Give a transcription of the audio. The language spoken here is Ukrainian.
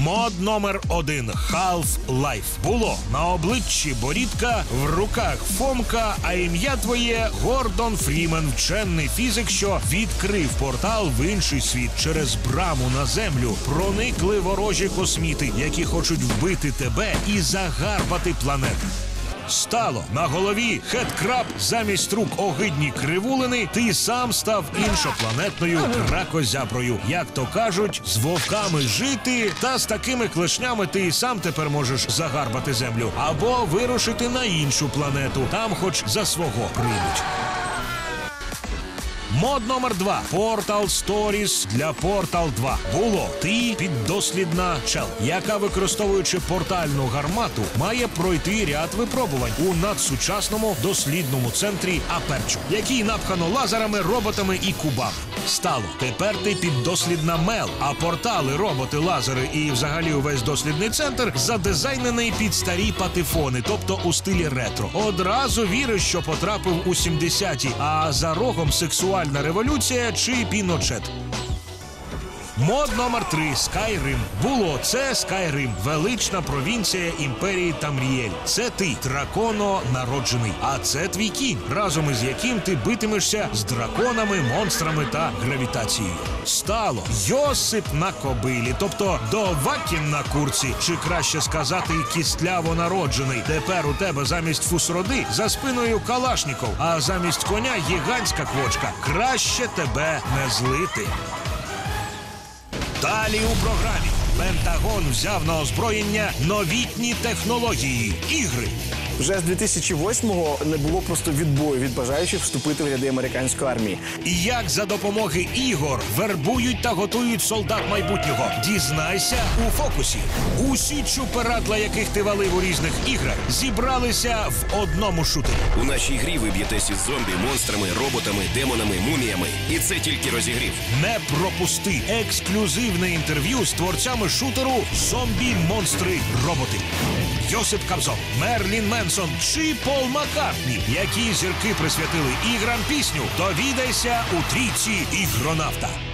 Мод номер один Half-Life. Було на обличчі борідка, в руках Фомка, а ім'я твоє Гордон Фрімен, вчений фізик, що відкрив портал в інший світ через браму на землю. Проникли ворожі косміти, які хочуть вбити тебе і загарбати планету. Стало на голові хедкраб замість рук огидні кривулини. Ти сам став іншопланетною кракозяброю. Як то кажуть, з вовками жити, та з такими клешнями ти і сам тепер можеш загарбати землю або вирушити на іншу планету. Там, хоч за свого приймуть. Мод номер два Портал Stories для Портал 2. Було ти піддослідна чел, яка використовуючи портальну гармату, має пройти ряд випробувань у надсучасному дослідному центрі Аперчу, який напхано лазерами, роботами і кубами. Стало тепер ти піддослідна мел, а портали, роботи, лазери і взагалі увесь дослідний центр задизайнений під старі патефони, тобто у стилі ретро. Одразу віриш, що потрапив у 70-ті, а за рогом сексуальна революція чи піночет. Мод номер 3 Skyrim. Було це Skyrim, велична провінція імперії Тамрієль. Це ти, драконо народжений. А це твій кінь, разом із яким ти битимешся з драконами, монстрами та гравітацією. Стало Йосип на кобилі, тобто Довакін на курці, чи краще сказати, кістляво народжений. Тепер у тебе замість фусроди за спиною Калашніков, а замість коня гігантська квочка. Краще тебе не злити. Далі у програмі Пентагон взяв на озброєння новітні технології ігри. Вже з 2008-го не було просто відбою від бажаючих вступити в ряди американської армії. І як за допомоги ігор вербують та готують солдат майбутнього. Дізнайся у фокусі. Усі чуператла, яких ти валив у різних іграх, зібралися в одному шутері. У нашій грі ви б'єтесь із зомбі, монстрами, роботами, демонами, муміями. І це тільки розігрів. Не пропусти ексклюзивне інтерв'ю з творцями шутеру Зомбі, монстри, роботи. Йосип Кобзон, Мерлін Менсон чи Пол Маккартні, які зірки присвятили іграм пісню. Довідайся у трійці ігронавта.